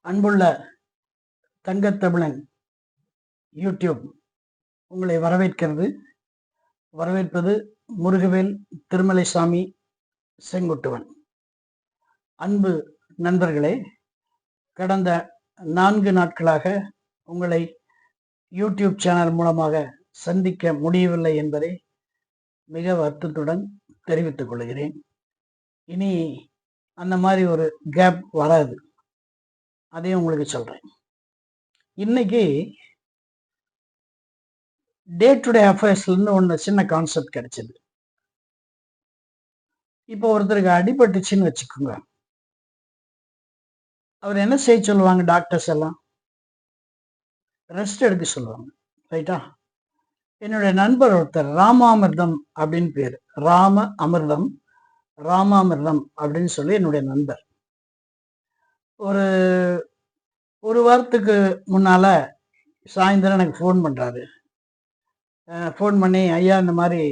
அன்புள்ள தங்கத்தமிழன் யூடியூப் உங்களை வரவேற்கிறது. வரவேற்பது முருகவேல் திருமலைசாமி செங்குட்டுவன். அன்பு நண்பர்களே கடந்த நான்கு நாட்களாக உங்களை யூடியூப் சேனல் மூலமாக சந்திக்க முடியவில்லை என்பதை மிக வருத்தத்துடன் தெரிவித்துக் கொள்கிறேன். இனி அந்த மாதிரி ஒரு கேப் வராது. அதையும் உங்களுக்கு சொல்கிறேன் இன்னைக்கு டே டு டே அஃபேர்ஸ்லேருந்து ஒன்று சின்ன கான்செப்ட் கிடைச்சது. இப்போ ஒருத்தருக்கு அடிபட்டுச்சுன்னு வச்சுக்கோங்க. அவர் என்ன செய்ய சொல்லுவாங்க டாக்டர்ஸ் எல்லாம்? ரெஸ்ட் எடுக்க சொல்லுவாங்க. ரைட்டா என்னுடைய நண்பர் ஒருத்தர் ராமாமிர்தம் அப்படின்னு பேர். ராம அமிர்தம் ராமாமிர்தம் அப்படின்னு சொல்லி என்னுடைய நண்பர். ஒரு ஒரு வாரத்துக்கு முன்னால் சாயந்தரம் எனக்கு ஃபோன் பண்ணுறாரு ஃபோன் பண்ணி ஐயா இந்த மாதிரி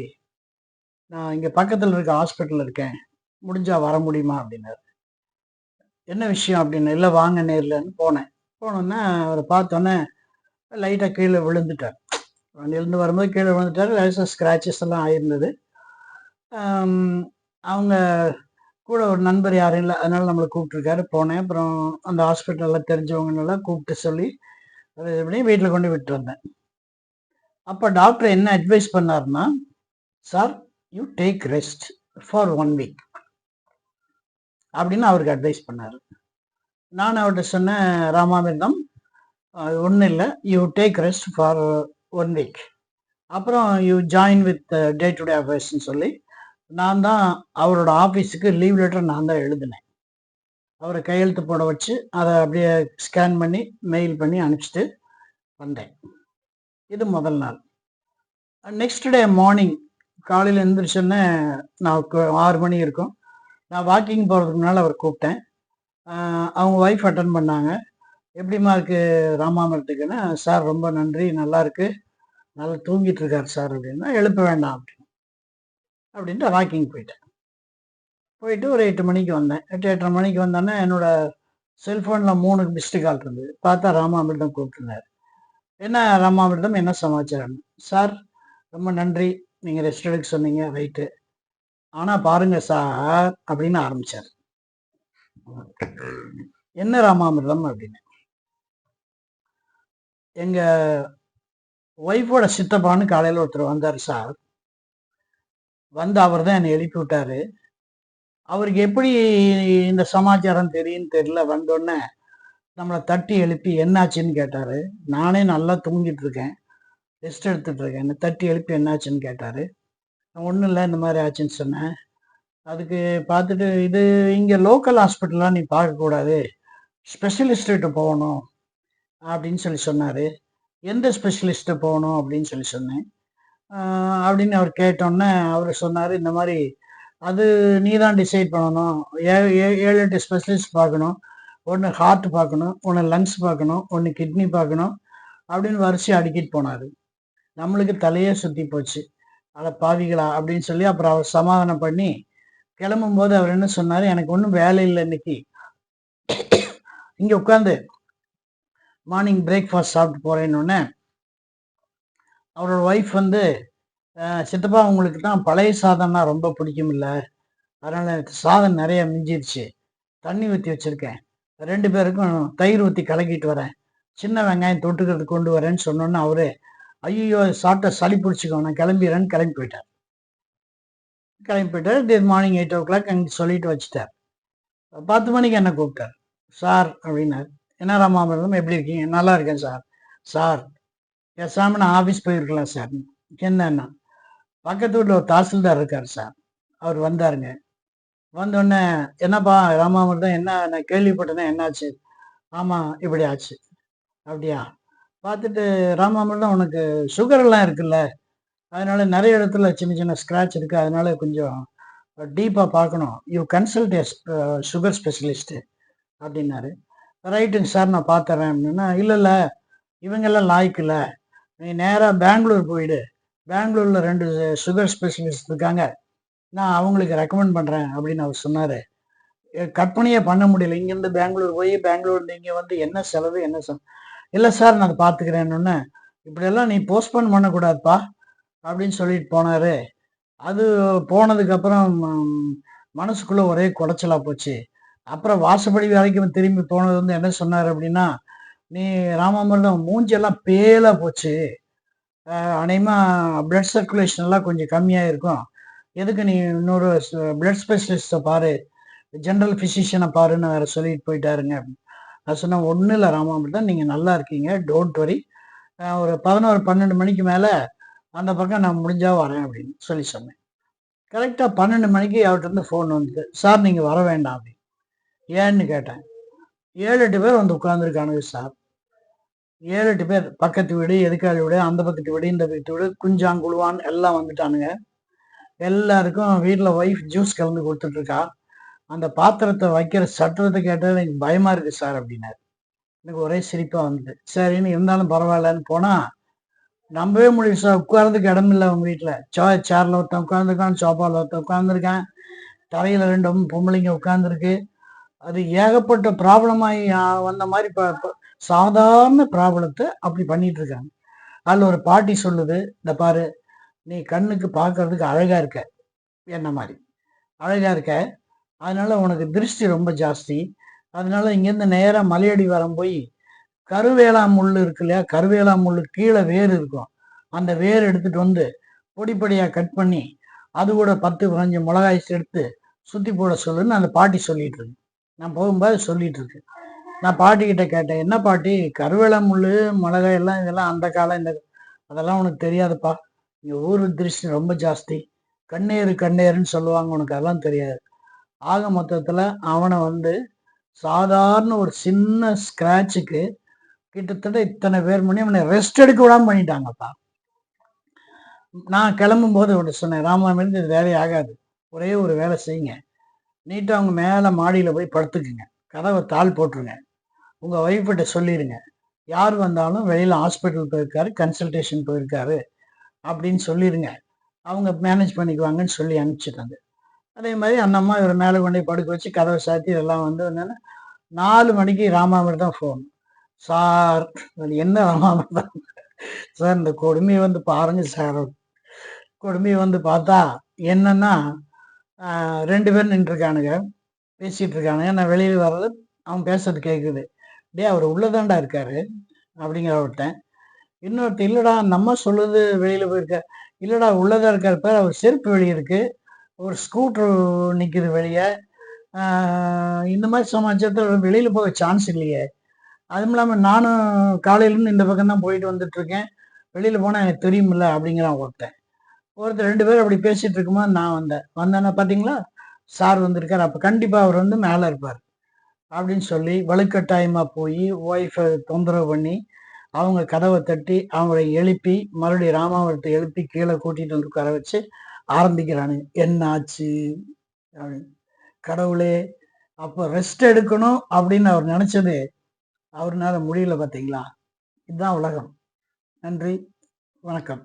நான் இங்கே பக்கத்தில் இருக்க ஹாஸ்பிட்டலில் இருக்கேன். முடிஞ்சால் வர முடியுமா? அப்படின்னாரு. என்ன விஷயம்? அப்படின்னு இல்லை வாங்க நேர்லன்னு போனேன். போனோன்னே அவரை பார்த்தோன்னே லைட்டாக கீழே விழுந்துட்டார். வண்டியிலேருந்து வரும்போது கீழே விழுந்துட்டார். லைசன்ஸ் ஸ்க்ராச்சஸ் எல்லாம் ஆயிருந்தது. அவங்க கூட ஒரு நண்பர் யாரும் இல்லை. அதனால நம்மளை கூப்பிட்டுருக்காரு. போனேன். அப்புறம் அந்த ஹாஸ்பிட்டலில் தெரிஞ்சவங்கன்னெல்லாம் கூப்பிட்டு சொல்லி அதை இது பண்ணி வீட்டில் கொண்டு விட்டு வந்தேன். அப்போ டாக்டர் என்ன அட்வைஸ் பண்ணாருன்னா sir you take rest for one week அப்படின்னு அவருக்கு அட்வைஸ் பண்ணார். நான் அவர்கிட்ட சொன்னேன் ராமாமிர்தம் ஒன்றும் இல்லை. You take rest for one week அப்புறம் you join with day to day அஃபேர்ஸ்ன்னு சொல்லி நான் தான் அவரோட ஆஃபீஸுக்கு லீவ் லெட்டர் நான் தான் எழுதினேன். அவரை கையெழுத்து போட வச்சு அதை அப்படியே ஸ்கேன் பண்ணி மெயில் பண்ணி அனுப்பிச்சிட்டு வந்தேன். இது முதல் நாள். நெக்ஸ்ட் டே மார்னிங் காலையில் எழுந்திரிச்சோன்னே நான் ஆறு மணி இருக்கும். நான் வாக்கிங் போகிறதுக்கு முன்னால் அவர் கூப்பிட்டேன். அவங்க ஒய்ஃப் அட்டன் பண்ணாங்க. எப்படிம்மா இருக்குது ராமாமிரத்துக்குன்னா சார் ரொம்ப நன்றி நல்லா இருக்கு. நல்லா தூங்கிட்டு இருக்கார் சார் அப்படின்னா எழுப்ப வேண்டாம் அப்படின்னு அப்படின்ட்டு வாக்கிங் போயிட்டேன். போயிட்டு ஒரு எட்டு மணிக்கு வந்தேன். எட்டு எட்டரை மணிக்கு வந்தோன்னே என்னோட செல்ஃபோனில் மூணு மிஸ்டு கால் இருந்தது. பார்த்தா ராமாமிர்தம் கூப்பிட்டுருந்தார். என்ன ராமாமிர்தம்? என்ன சமாச்சாரம்? சார் ரொம்ப நன்றி. நீங்கள் ரெஸ்ட் எடுக்க சொன்னீங்க. ரைட்டு ஆனால் பாருங்க சார் அப்படின்னு ஆரம்பிச்சார். என்ன ராமாமிர்தம்? அப்படின்னு. எங்கள் ஒய்ஃபோட சித்தப்பான்னு காலையில் ஒருத்தர் வந்தார் சார். வந்து அவர் தான் என்னை எழுப்பி விட்டாரு. அவருக்கு எப்படி இந்த சமாச்சாரம் தெரியும்னு தெரியல. வந்தோடனே நம்மளை தட்டி எழுப்பி என்னாச்சுன்னு கேட்டாரு. நானே நல்லா தூங்கிட்டு இருக்கேன். ரெஸ்ட் எடுத்துட்டு இருக்கேன். என்னை தட்டி எழுப்பி என்னாச்சுன்னு கேட்டாரு. ஒன்றும் இல்லை இந்த மாதிரி ஆச்சுன்னு சொன்னேன். அதுக்கு பார்த்துட்டு இது இங்கே லோக்கல் ஹாஸ்பிட்டல்லாம் நீ பார்க்கக்கூடாது ஸ்பெஷலிஸ்ட்டு போகணும் அப்படின்னு சொல்லி சொன்னார். எந்த ஸ்பெஷலிஸ்ட்டு போகணும் அப்படின்னு சொல்லி சொன்னேன். அப்படின்னு அவர் கேட்டோன்னே அவர் சொன்னார் இந்த மாதிரி அது நீ தான் டிசைட் பண்ணணும். ஏ- ஏ- ஏழு எட்டு ஸ்பெஷலிஸ்ட் பார்க்கணும். ஒன்று ஹார்ட் பார்க்கணும் ஒன்று லங்ஸ் பார்க்கணும் ஒன்று கிட்னி பார்க்கணும் அப்படின்னு வரிசை அடிக்கிட்டு போனார். நம்மளுக்கு தலையே சுற்றி போச்சு. அதை பாவிகளா அப்படின்னு சொல்லி அப்புறம் அவர் சமாதானம் பண்ணி கிளம்பும்போது அவர் என்ன சொன்னார் எனக்கு ஒன்றும் வேலை இல்லை இன்னைக்கு. இங்கே உட்காந்து மார்னிங் பிரேக்ஃபாஸ்ட் சாப்பிட்டு போகிறேன்னு அவரோட ஒய்ஃப் வந்து சித்தப்பா உங்களுக்கு தான் பழைய சாதம்னா ரொம்ப பிடிக்கும் இல்லை அதனால் எனக்கு சாதம் நிறைய மிஞ்சிருச்சு. தண்ணி ஊற்றி வச்சுருக்கேன். ரெண்டு பேருக்கும் தயிர் ஊற்றி கலக்கிட்டு வரேன். சின்ன வெங்காயம் தொட்டுக்கிறதுக்கு கொண்டு வரேன்னு சொன்னோன்னே அவரு ஐயோ சாப்பிட்ட சளி பிடிச்சிக்கோ நான் கிளம்பிடுறேன்னு கிளம்பி போயிட்டார். கிளம்பி போயிட்டார். Day morning eight o'clock அங்கே சொல்லிட்டு வச்சுட்டார். பத்து மணிக்கு என்ன கூப்பிட்டார்? சார் அப்படின்னார். என்ன ராமாமிரதம் எப்படி இருக்கீங்க? நல்லா இருக்கேன் சார். சார் பேசாமல் நான் ஆஃபீஸ் போயிருக்கலாம் சார் என்னன்னா பக்கத்து வீட்டில் ஒரு தாசில்தார் இருக்கார் சார் அவர் வந்தாருங்க. வந்தோடனே என்னப்பா ராமாமிர்தம் என்ன நான் கேள்விப்பட்டேன் என்னாச்சு? ஆமாம் இப்படி ஆச்சு. அப்படியா? பார்த்துட்டு ராமாமிர்தம் உனக்கு சுகர்லாம் இருக்குல்ல. அதனால நிறைய இடத்துல சின்ன சின்ன ஸ்க்ராட்ச் இருக்குது அதனால கொஞ்சம் டீப்பாக பார்க்கணும். You consult a sugar specialist அப்படின்னாரு. ரைட்டுங்க சார் நான் பார்த்துறேன். அப்படின்னா இல்லை இல்லை. இவங்கெல்லாம் லாய்க்கு இல்லை. நீ நேராக பெங்களூர் போயிடு. பெங்களூரில் ரெண்டு சுகர் ஸ்பெஷலிஸ்ட் இருக்காங்க. நான் அவங்களுக்கு ரெக்கமெண்ட் பண்ணுறேன் அப்படின்னு அவர் சொன்னார். கற்பனையே பண்ண முடியல. இங்கேருந்து பெங்களூர் போய் பெங்களூர்ல இங்கே வந்து என்ன செலவு என்ன செலவு? இல்லை சார் நான் அதை பார்த்துக்கிறேன்னு இப்படியெல்லாம் நீ போஸ்ட்போன் பண்ணக்கூடாதுப்பா அப்படின்னு சொல்லிட்டு போனார். அது போனதுக்கப்புறம் மனசுக்குள்ளே ஒரே குடைச்சலாக போச்சு. அப்புறம் வாசப்படி வரைக்கும் திரும்பி போனது வந்து என்ன சொன்னார் அப்படின்னா நீ ராமாமிர்தம் மூஞ்செல்லாம் பேலாக போச்சு. அநேகமாக பிளட் சர்க்குலேஷன் எல்லாம் கொஞ்சம் கம்மியாக இருக்கும் எதுக்கு நீ இன்னொரு பிளட் ஸ்பெஷலிஸ்ட்டை பாரு. ஜென்ரல் ஃபிசிஷியனை பாருன்னு வேற சொல்லிட்டு போயிட்டாருங்க. நான் சொன்னேன் ஒன்றும் இல்லை ராமாமிர்தம் நீங்கள் நல்லா இருக்கீங்க. டோன்ட் வரி ஒரு பதினோரு பன்னெண்டு மணிக்கு மேலே அந்த பக்கம் நான் முடிஞ்சால் வரேன் அப்படின்னு சொல்லி சொன்னேன். கரெக்டாக பன்னெண்டு மணிக்கு அவர்கிட்ட ஃபோன் வந்தது. சார் நீங்கள் வர வேண்டாம் அப்படின்னு. ஏன்னு கேட்டேன். ஏழு எட்டு பேர் வந்து உட்காந்துருக்கானுங்க சார். ஏழு எட்டு பேர் பக்கத்து வீடு எதுக்காடு வீடு அந்த பக்கத்து வீடு இந்த பக்கத்து வீடு குஞ்சாங்குழுவான் எல்லாம் வந்துட்டானுங்க. எல்லாருக்கும் வீட்டில் ஒய்ஃப் ஜூஸ் கலந்து கொடுத்துட்ருக்கா. அந்த பாத்திரத்தை வைக்கிற சட்டத்தை கேட்டால் எனக்கு பயமாக இருக்குது சார் அப்படின்னாரு. எனக்கு ஒரே சிரிப்பாக வந்தது. சரின்னு இருந்தாலும் பரவாயில்லன்னு போனால் நம்பவே முடியும் சார். உட்கார்றதுக்கு இடம் இல்லை அவங்க வீட்டில் சோ சேரில் ஒருத்தன் உட்காந்துருக்கான் சோஃபாவில் ஒருத்தன் உட்காந்துருக்கேன் தலையில் ரெண்டும் பொம்பளைங்க உட்காந்துருக்கு அது ஏகப்பட்ட ப்ராப்ளமாகி வந்த மாதிரி இப்போ சாதாரண ப்ராப்ளத்தை அப்படி பண்ணிட்டு இருக்காங்க அதில் ஒரு பாட்டி சொல்லுது இந்த பாரு நீ கண்ணுக்கு பார்க்கறதுக்கு அழகா இருக்க. என்ன மாதிரி? அழகா இருக்க. அதனால உனக்கு திருஷ்டி ரொம்ப ஜாஸ்தி. அதனால இங்கேருந்து நேராக மலையடி வரம் போய் கருவேலா முள் இருக்கு இல்லையா? கருவேலா முள் கீழே வேர் இருக்கும். அந்த வேர் எடுத்துட்டு வந்து பொடிப்படியாக கட் பண்ணி அது கூட பத்து பதினஞ்சு மிளகாய் எடுத்து சுற்றி போட சொல்லுன்னு அந்த பாட்டி சொல்லிட்டு இருக்கு. நான் போகும்போது சொல்லிட்டு இருக்கு. நான் பாட்டிக்கிட்ட கேட்டேன் என்ன பாட்டி? கருவேலம் முள் மிளகாய் எல்லாம் இதெல்லாம் அந்த காலம் இந்த அதெல்லாம் உனக்கு தெரியாதுப்பா. இங்கே ஊர் திருஷ்டி ரொம்ப ஜாஸ்தி. கண்ணேறு கண்ணேருன்னு சொல்லுவாங்க உனக்கு அதெல்லாம் தெரியாது. ஆக மொத்தத்தில் அவனை வந்து சாதாரண ஒரு சின்ன ஸ்க்ராட்சுக்கு கிட்டத்தட்ட இத்தனை பேர் பண்ணி அவனை ரெஸ்ட் எடுக்க விடாமல் பண்ணிட்டாங்கப்பா. நான் கிளம்பும் போது அவனை சொன்னேன் ராமாமிருந்து இது வேலையை ஆகாது. ஒரே ஒரு வேலை செய்யுங்க. நீட்டாக அவங்க மேலே மாடியில் போய் படுத்துக்குங்க. கதவை தாள் போட்டுருங்க. உங்கள் ஒய்ஃப்கிட்ட சொல்லிடுங்க யார் வந்தாலும் வெளியில் ஹாஸ்பிட்டல் போயிருக்காரு கன்சல்டேஷன் போயிருக்காரு அப்படின்னு சொல்லிடுங்க அவங்க மேனேஜ் பண்ணிக்குவாங்கன்னு சொல்லி அனுப்பிச்சிட்டாங்க அதே மாதிரி அந்த அம்மா இவர் மேலே கொண்டு படுக்க வச்சு கதவை சாத்தி இதெல்லாம் வந்து என்னென்னா நாலு மணிக்கு ராமாமிர்தம் ஃபோன் சார் என்ன ராமாமிர்தம் சார் இந்த கொடுமையை வந்து பாருங்க சார். கொடுமையை வந்து பார்த்தா என்னன்னா ரெண்டு பேர் நின்றுருக்கானுங்க பேசிகிட்டு இருக்கானுங்க. நான் வெளியில் வர்றது அவன் பேசுறது கேட்குது டே அவர் உள்ளதாண்டா இருக்காரு. அப்படிங்கிற ஒருத்தன். இன்னொருத்த இல்லைடா நம்ம சொல்லுது வெளியில் போயிருக்க இல்லைடா உள்ளதாக இருக்கார் பேர் அவர் செருப்பு வெளியே இருக்குது ஒரு ஸ்கூட்ரு நிற்கிது வெளியே. இந்த மாதிரி சமாச்சாரத்தில் வெளியில் போக சான்ஸ் இல்லையே. அதுவும் இல்லாமல் நானும் காலையிலேருந்து இந்த பக்கம் தான் போயிட்டு வந்துட்டுருக்கேன். வெளியில் போனால் எனக்கு தெரியுமில்ல அப்படிங்கிறான் ஒருத்தன். ஒருத்தர் ரெண்டு பேரும் அப்படி பேசிகிட்டு இருக்கும்போது நான் வந்தேன். வந்தேன்னா பார்த்தீங்களா சார் வந்திருக்கார். அப்போ கண்டிப்பாக அவர் வந்து மேலே இருப்பார். அப்படின்னு சொல்லி வலுக்கட்டாயமாக போய் ஒய்ஃபை தொந்தரவு பண்ணி அவங்க கதவை தட்டி அவங்களை எழுப்பி மறுபடியும் ராமாவரத்தை எழுப்பி கீழே கூட்டிகிட்டு வந்து உட்கார வச்சு ஆரம்பிக்கிறானுங்க என்ன ஆச்சு கடவுளே அப்போ ரெஸ்ட் எடுக்கணும் அப்படின்னு அவர் நினச்சது அவர்னால முடியல பார்த்தீங்களா இதுதான் உலகம். நன்றி. வணக்கம்.